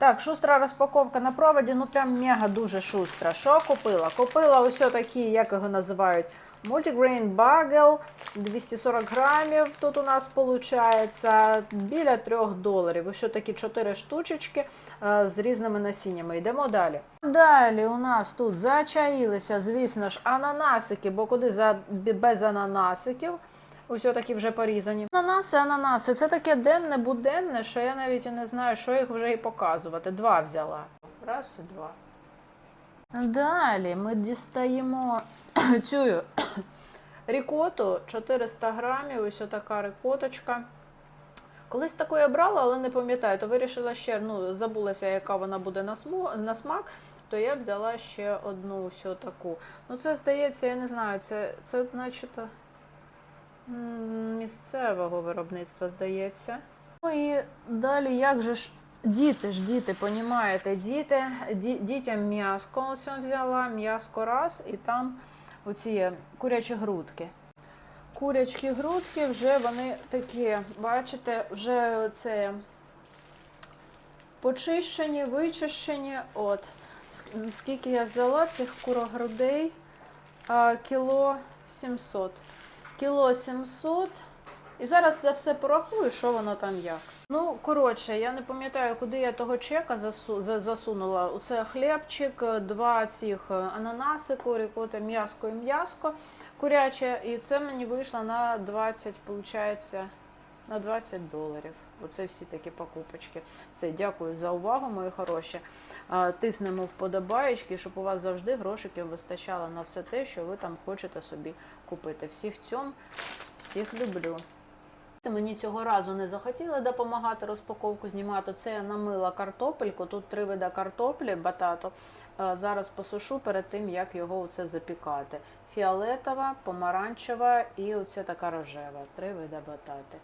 Так, шустра розпаковка на проводі, ну прям мега дуже шустра. Що купила? Купила ось такі, як його називають, Multigrain Bagel, 240 грамів. Тут у нас виходить біля 3 доларів. Ось такі 4 штучечки е, з різними насіннями. Йдемо далі. Далі у нас тут зачаїлися, звісно ж, ананасики, бо куди без ананасиків. Ось такі вже порізані. Ананаси, ананаси. Це таке денне, буденне, що я навіть і не знаю, що їх вже і показувати. Два взяла. Раз і два. Далі ми дістаємо цю рікоту 400 грамів. Ось така рикоточка. Колись таку я брала, але не пам'ятаю, то вирішила ще, ну, забулася, яка вона буде на, сму, на смак, то я взяла ще одну ось таку. Ну, це здається, я не знаю, це, це м, місцевого виробництва, здається. Ну і далі, як же ж діти ж, діти, понімаєте, діти, ді, дітям м'яско взяла, м'яско раз, і там оці курячі грудки. Курячі грудки вже вони такі, бачите, вже це почищені, вичищені. От. Скільки я взяла цих курогрудей? Кіло 700. Кіло 700. І зараз я все порахую, що воно там як. Ну, коротше, я не пам'ятаю, куди я того чека засу, за- засунула. Оце хлібчик, два цих ананасику, ананаси, м'яско і м'яско куряче. І це мені вийшло на 20, виходить, на 20 доларів. Оце всі такі покупочки. Все, дякую за увагу, мої хороші. Тиснемо вподобаєчки, щоб у вас завжди грошиків вистачало на все те, що ви там хочете собі купити. Всіх цьом, всіх люблю. Мені цього разу не захотіли допомагати розпаковку знімати. Це я намила картопельку. Тут три вида картоплі, батато. Зараз посушу перед тим, як його оце запікати. Фіолетова, помаранчева і оце така рожева. Три вида батати.